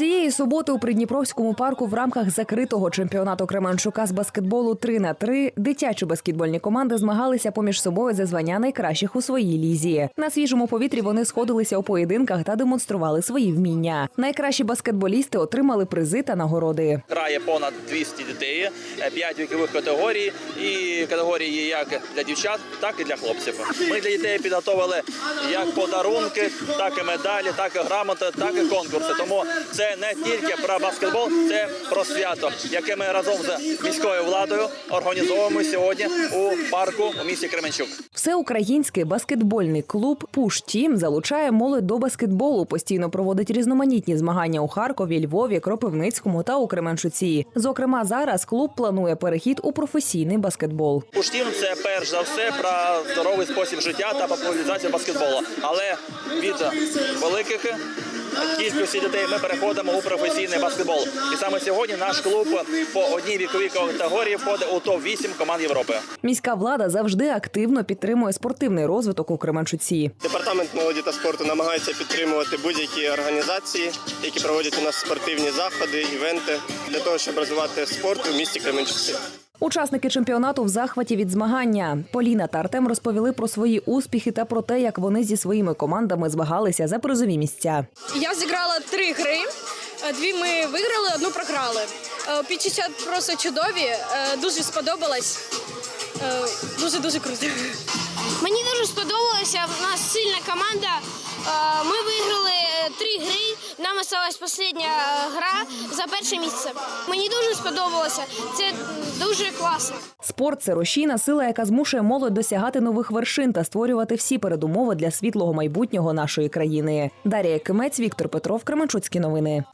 Цієї суботи у Придніпровському парку в рамках закритого чемпіонату Кременчука з баскетболу 3 на 3 дитячі баскетбольні команди змагалися поміж собою за звання найкращих у своїй лізі. На свіжому повітрі вони сходилися у поєдинках та демонстрували свої вміння. Найкращі баскетболісти отримали призи та нагороди. Грає понад 200 дітей, 5 вікових категорій і категорії як для дівчат, так і для хлопців. Ми для дітей підготовили як подарунки, так і медалі, так і грамоти, так і конкурси. Тому це не тільки про баскетбол, це про свято, яке ми разом з міською владою організовуємо сьогодні у парку у місті Кременчук. Всеукраїнський баскетбольний клуб Пуш Тім залучає молодь до баскетболу. Постійно проводить різноманітні змагання у Харкові, Львові, Кропивницькому та у Кременчуці. Зокрема, зараз клуб планує перехід у професійний баскетбол. Уштім це перш за все про здоровий спосіб життя та популяризацію баскетболу. Але від великих кількості дітей ми переходимо у професійний баскетбол. І саме сьогодні наш клуб по одній віковій категорії входить у топ 8 команд Європи. Міська влада завжди активно підтримує спортивний розвиток у Кременчуці. Департамент молоді та спорту намагається підтримувати будь-які організації, які проводять у нас спортивні заходи, івенти для того, щоб розвивати спорт у місті Кременчуці. Учасники чемпіонату в захваті від змагання. Поліна та Артем розповіли про свої успіхи та про те, як вони зі своїми командами змагалися за призові місця. Я зіграла три гри. Е, Дві ми виграли, одну програли. Е, Підчуття просто чудові, е, дуже сподобалось. Дуже дуже круто. Мені дуже сподобалося. У нас сильна команда. Ми виграли три гри. Нам осталась остання е, гра за перше місце. Мені дуже сподобалося. Це дуже класно. Спорт це рушійна сила, яка змушує молодь досягати нових вершин та створювати всі передумови для світлого майбутнього нашої країни. Дарія Кимець, Віктор Петров, Кременчуцькі новини.